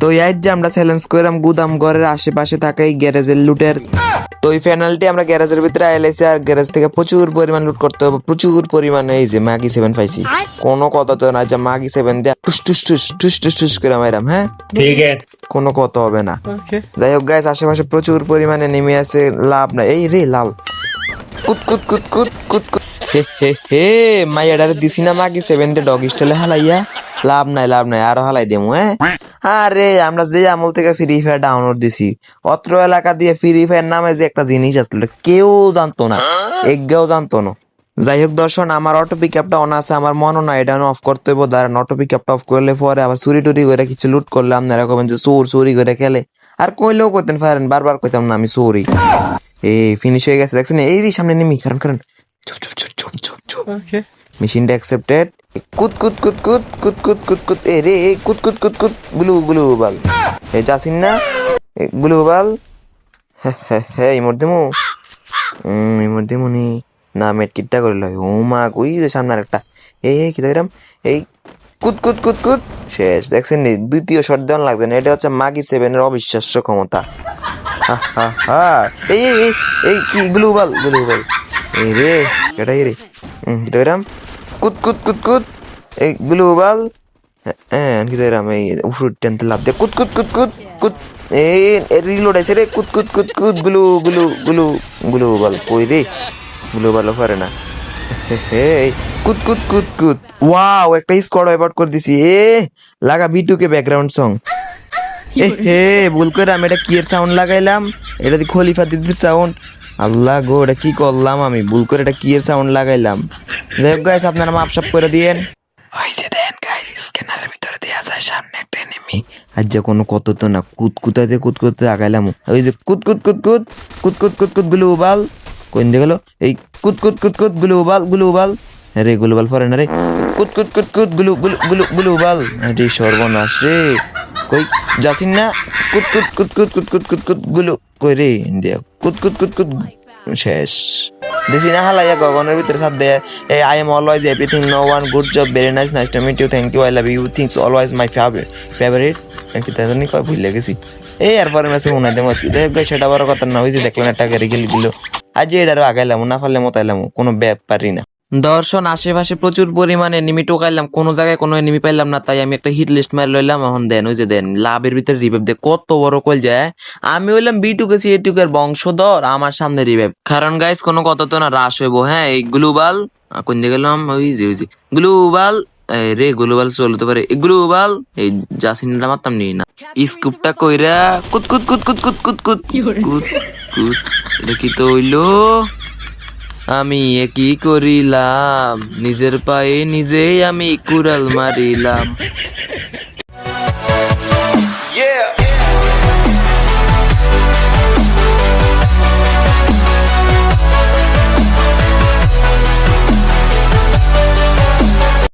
তো এই যে আমরা চ্যালেঞ্জ করলাম গুদাম ঘরের আশেপাশে থাকা এই গ্যারেজের লুটের। তো এই পেনাল্টি আমরা গ্যারেজের ভিতরে আইলাইছি আর গ্যারেজ থেকে প্রচুর পরিমাণ লুট করতে হবে প্রচুর পরিমাণে এই যে মাগি সেভেন পাইছি। কোনো কথা তো না যে মাগি সেভেন দিয়ে টুস টুস টুস টুস টুস টুস করে মাইরাম হ্যাঁ? ঠিক আছে। কোনো কথা হবে না। যাই হোক গাইস আশেপাশে প্রচুর পরিমাণে নেমে আছে লাভ না এই রে লাল। কুত কুত কুত কুত কুত কুত। হে হে হে মাইয়াডারে দিছি না মাগি সেভেন দিয়ে ডগ স্টাইলে হালাইয়া। লাভ নাই লাভ নাই আরও হালাই দেবো হ্যাঁ? আরে, আমরা যে আমল থেকে ফ্রি ফায়ার ডাউনলোড দিছি, অত্র এলাকা দিয়ে ফ্রি ফায়ার নামে যে একটা জিনিস আসলো কেউ জানতো না, একগাও জানতো না। যাই হোক দর্শন, আমার অটো পিক আপটা অন আছে, আমার মনে না এটা অফ করতে হইব, দাঁড়ান অটো পিক আপটা অফ করলে পরে আবার চুরি টুরি করে কিছু লুট করলে আপনারা কবেন যে চোর চুরি করে খেলে। আর কইলেও করতেন পারেন বারবার কইতাম না আমি চোরই। এই ফিনিশ হয়ে গেছে, দেখছেন, এই সামনে নেমি, কারণ কারণ, চুপ চুপ চুপ চুপ চুপ চুপ। মেশিনটা অ্যাকসেপ্টেড কুত কুত কুত কুত কুত কুত কুত কুত এ রে কুত কুত কুত কুত গুলু গুলু বাল এ যাসিন না গুলু বাল হ্যাঁ হ্যাঁ হ্যাঁ এই মধ্যে মু মনি না মেট কিটটা করে লয় ও মা কই যে সামনে আরেকটা এই কি ধরলাম এই কুত কুত কুত কুত শেষ দেখছেন নি দ্বিতীয় শট দেওয়ান লাগছে না এটা হচ্ছে মাগি সেভেনের অবিশ্বাস্য ক্ষমতা এই এই এই কি গ্লোবাল গ্লোবাল এই রে এটাই রে হুম কি ধরলাম কুত কুত কুত কুত এই গ্লোবাল হ্যাঁ কি ধরলাম এই উফুর টেনতে লাভ দে কুত কুত কুত কুত কুত এই রিলোড আছে রে কুত কুত কুত কুত গুলু গুলু গুলু গ্লোবাল কই রে গ্লোবালও পারে না হে কুত কুত কুত কুত ওয়াও একটা স্কোয়াড ওয়াইপ আউট করে দিছি এ লাগা বিটু কে ব্যাকগ্রাউন্ড সং এ হে ভুল করে আমি এটা কি এর সাউন্ড লাগাইলাম এটা খলিফা দিদির সাউন্ড আল্লাহ গো এটা কি করলাম আমি? ভুল করে এটা কি এর সাউন্ড লাগাইলাম? যাই হোক গাইস আপনারা মাপ সাপ করে দিয়েন। ওই যে দেন গাইস স্ক্যানারের ভিতরে দেয়া যায় সামনে একটা এনিমি আর যে কোনো কত তো না কুতকুতাতে কুতকুতে আগাইলাম। ওই যে কুতকুত কুতকুত কুতকুত কুতকুতগুলো উবাল। কোন দিয়ে গেল? এই কুতকুত কুতকুতগুলো উবালগুলো উবাল। রে গুলো বাল পরে না রে। কুতকুত কুতগুলো গুলো গুলো গুলো উবাল। রে সর্বনাশ রে। কই যাসিন না? কুত কুত কুতকুত কুত কুতগুলো কই রে কুত কুত কুত কুত, শেষ। দিছি না হালাইয়া গগনের ভিতরে সাথ দেয়। এই I am always everything no one good job very nice nice to meet you thank you I love you things always my favourite favourite কি তাদের কয়, ভুলে গেছি এই এরপরে মেসে মনে দেবো। কি সেটা বড় কথা না হয়েছে দেখলেন একটা গাড়ি গেলি দিল আজ এটারও আগাইলাম, না পারলে মতাইলাম, কোনো ব্যাপারই না। দর্শন, আশেপাশে প্রচুর পরিমাণে এনিমি টোকাইলাম, কোনো জায়গায় কোনো এনিমি পাইলাম না, তাই আমি একটা হিট লিস্ট মারি লইলাম, এখন দেন, ওই যে দেন, লাভের ভিতরে রিভাইভ দে, কত বড় কল যায় আমি হইলাম বি টুকে সি টুকের বংশধর, আমার সামনে রিভাইভ কারণ গাইস কোনো কথা তো না রাশ হইব হ্যাঁ এই গ্লোবাল কোন দিকে গেলাম? ওই যে ওই যে গ্লোবাল রে গ্লোবাল চলতে পারে গ্লোবাল এই জাসিনটা মারতাম নি না। স্কুপটা কইরা, কুত কুত কুত কুত কুত কুত কুত কুত কুত, এটা কি তো হইল? আমি কি করিলাম নিজের পায়ে নিজেই আমি কুড়াল মারিলাম Yeah!